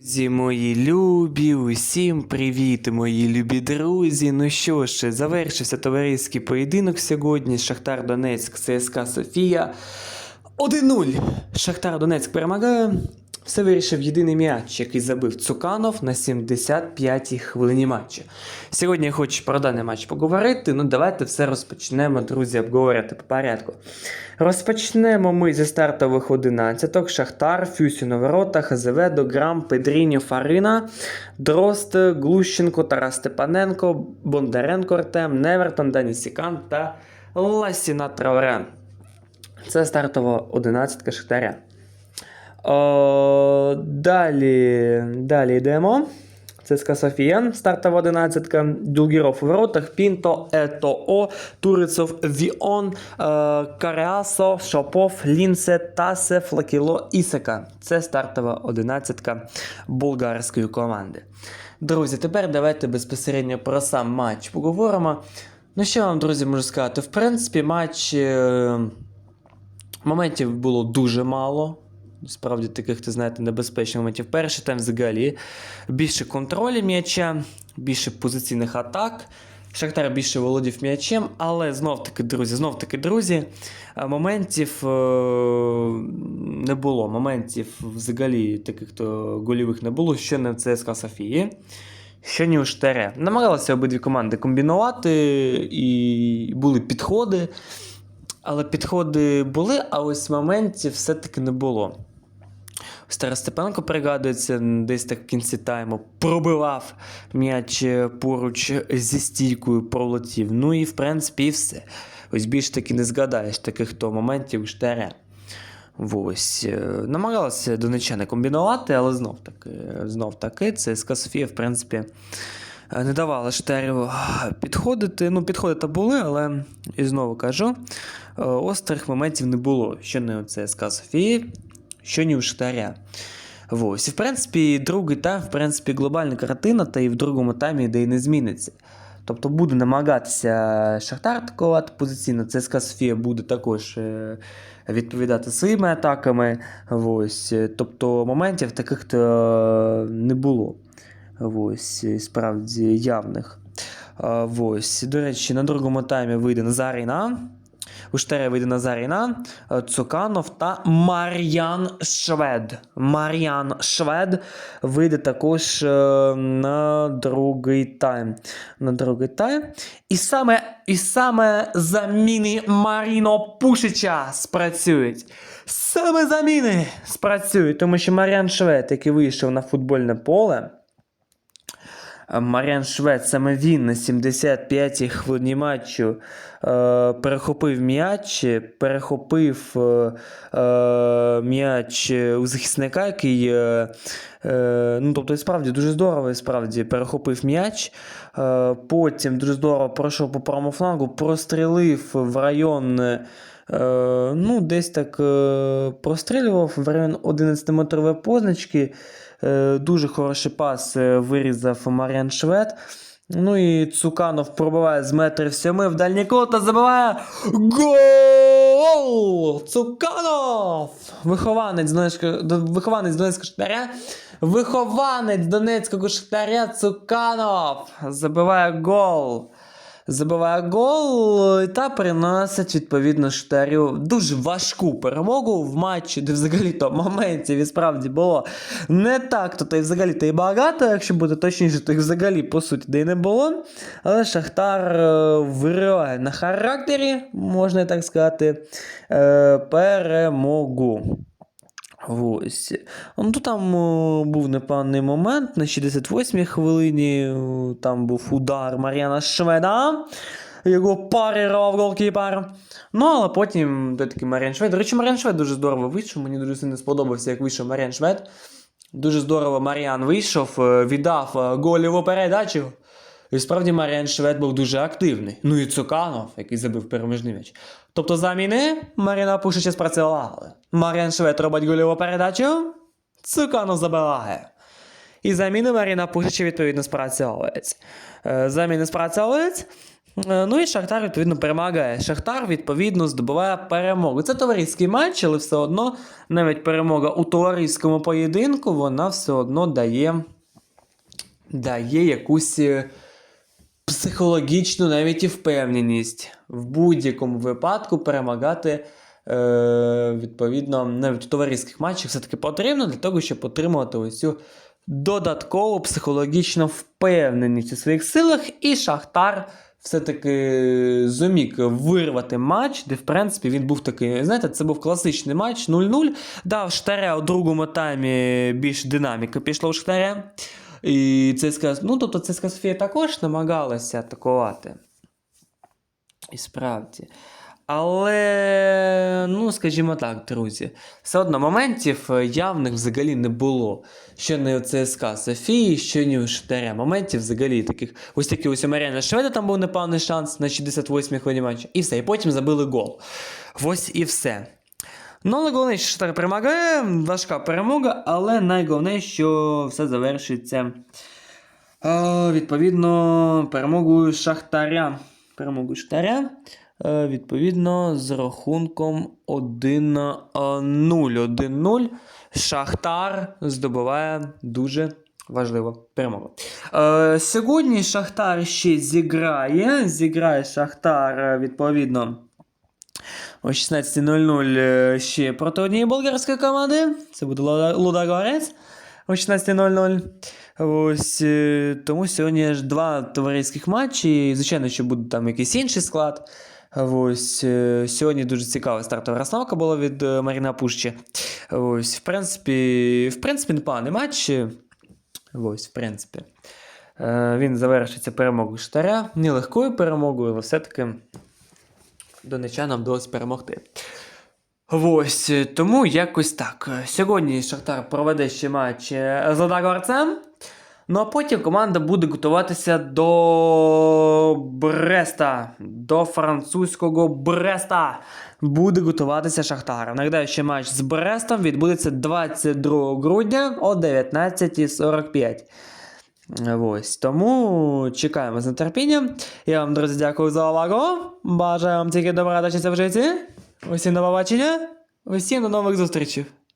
Друзі, мої любі, усім привіт, мої любі друзі. Ну що ж, завершився товариський поєдинок сьогодні. Шахтар Донецьк, ЦСКА Софія. 1-0. Шахтар Донецьк перемагає. Все вирішив єдиний м'яч, який забив Цуканов на 75-й хвилині матчу. Сьогодні я хочу про даний матч поговорити. Ну давайте все розпочнемо, друзі, обговорювати по порядку. Розпочнемо ми зі стартових 11 Шахтар, Фюсі на воротах, Азеведо, Грам, Педріньо, Фарина, Дрозд, Глущенко, Тарас Степаненко, Бондаренко Артем, Невертон, Дані Сікан та Ласіна Траурен. Це стартова 11 Шахтаря. О, далі, далі йдемо. ЦСКА Софія, стартова 11 Дюлгіров у воротах, Пінто, ЕТО, Турицов, Віон, е, Кареасо, Шопов, Лінсе, Тасе, Флакіло, Ісека. Це стартова 11 болгарської команди. Друзі, тепер давайте безпосередньо про сам матч поговоримо. Ну, що вам, друзі, можу сказати? В принципі, матч. е, Моментів було дуже мало. Справді таких, ти знаєте, небезпечних моментів. Перший тайм взагалі більше контролю м'яча, більше позиційних атак. Шахтар більше володів м'ячем, але знов таки, друзі, знов таки, друзі, е, моментів е, не було. Моментів взагалі таких то голівих не було, що не в ЦСКА Софії, що не у Штере. Намагалися обидві команди комбінувати, і були підходи. Але підходи були, а ось моментів все-таки не було. Степаненко пригадується, десь так в кінці тайму пробивав м'яч е, поруч зі стійкою пролетів. Ну і в принципі все. Ось більш таки не згадаєш таких то моментів штаре. Ось. е, Намагалися донечани комбінувати, але знов таки, знов таки, ЦСКА Софія, в принципі, е, не давала Штарю підходити. Ну, підходити були, але і знову кажу, е, острих моментів не було. Що не у ЦСКА Софії, що не у Штаря. Ось. І в принципі, другий тайм, в принципі, глобальна картина, та і в другому таймі де й не зміниться. Тобто буде намагатися Шахтар атакувати позиційно, ЦСКА Софія буде також е, відповідати своїми атаками. Ось. Е, Тобто моментів таких то е, не було. Ось, справді явних. Ось. До речі, на другому таймі вийде Назаріна. У Штері вийде Назаріна, е, Цуканов та Мар'ян Швед. Мар'ян Швед вийде також е, на другий тайм. На другий тайм. І саме, і саме заміни Маріно Пушича спрацюють. Саме заміни спрацюють, тому що Мар'ян Швед, який вийшов на футбольне поле. Маріан Швед, саме він на 75-й хвилині матчу е, перехопив м'яч, перехопив е, е, м'яч у захисника, який. Е, е, ну, тобто, справді дуже здорово, справді перехопив м'яч. Е, потім дуже здорово пройшов по правому флангу, прострілив в район. Ну, десь так прострілював в район 11-метрової позначки. Е, Дуже хороший пас е, вирізав Маріан Швед. Ну і Цуканов пробиває з метрів сьоми в дальній кут та забиває гол! Цуканов! Вихованець Донецького, до- вихованець Донецького Шахтаря. Вихованець Донецького Шахтаря Цуканов забиває гол. Забиває гол та приносить відповідно Штарю дуже важку перемогу в матчі, де взагалі-то моментів і справді було не так, то й взагалі-то і багато, якщо бути точніше, то їх взагалі по суті де й не було. Але Шахтар е, вириває на характері, можна так сказати, е, перемогу. Ось. Ну, то там о, був непевний момент на 68-й хвилині. о, Там був удар Мар'яна Шведа. Його парирував голкіпер. Ну, але потім такий Мар'ян Швед. До речі, Мар'ян Швед дуже здорово вийшов. Мені дуже сильно сподобався, як вийшов Мар'ян Швед. Дуже здорово Мар'ян вийшов, е, віддав е, голіву передачу. І справді Мар'ян Швед був дуже активний. Ну і Цуканов, який забив переможний м'яч. Тобто заміни Маріна Пушича спрацювали. Мар'ян Швед робить гольову передачу, Цуканов забиває. І заміни Маріна Пушича відповідно спрацьовують. Е, Заміни спрацьовують. Е, Ну і Шахтар, відповідно, перемагає. Шахтар, відповідно, здобуває перемогу. Це товариський матч, але все одно, навіть перемога у товариському поєдинку, вона все одно дає, дає якусь е, психологічну навіть і впевненість в будь-якому випадку перемагати. Е, відповідно, навіть у товариських матчах все-таки потрібно для того, щоб отримувати ось цю додаткову психологічну впевненість у своїх силах, і Шахтар все-таки зуміг вирвати матч, де, в принципі, він був такий. Знаєте, це був класичний матч 0-0. Дав Штаря у другому таймі більш динаміка пішла у Штаря. І ЦСКА, ну, тобто ЦСКА Софія також намагалася атакувати. І справді. Але, ну, скажімо так, друзі, все одно моментів е, явних взагалі не було. Що не у ЦСКА Софії, що ні у Штаря. Моментів взагалі таких. Ось такі ось у Маріана Шведа там був непевний шанс на 68-й хвилині матчу. І все. І потім забили гол. Ось і все. Ну, але головне, що Штар перемагає, важка перемога, але найголовніше, що все завершиться. Е, відповідно, перемогою Шахтаря. Перемогою Шахтаря. Е, відповідно, з рахунком 1-0. 1-0. Шахтар здобуває дуже важливу перемогу. Е, сьогодні Шахтар ще зіграє. Зіграє Шахтар, відповідно. О 16.00 е, ще проти однієї болгарської команди. Це буде Луда- Лудогорець о 16.00. Ось е, тому сьогодні ж два товариських матчі. Звичайно, що буде там якийсь інший склад. Ось е, сьогодні дуже цікава стартова розстановка була від е, Маріна Пущі. Ось, в принципі, в принципі, непоганий матч. Ось, в принципі. Він завершиться перемогою Штаря. Нелегкою перемогою, але все-таки донечанам вдалося перемогти. Ось, е, тому якось так. Сьогодні Шахтар проведе ще матч е, з Лодогорцем. Ну а потім команда буде готуватися до Бреста, до французького Бреста. Буде готуватися Шахтар. Нагадаю, що матч з Брестом відбудеться 22 грудня о 19.45. Ось тому чекаємо з нетерпінням. Я вам, друзі, дякую за увагу. Бажаю вам тільки добра та в житті. Усім до побачення. Усім до нових зустрічей.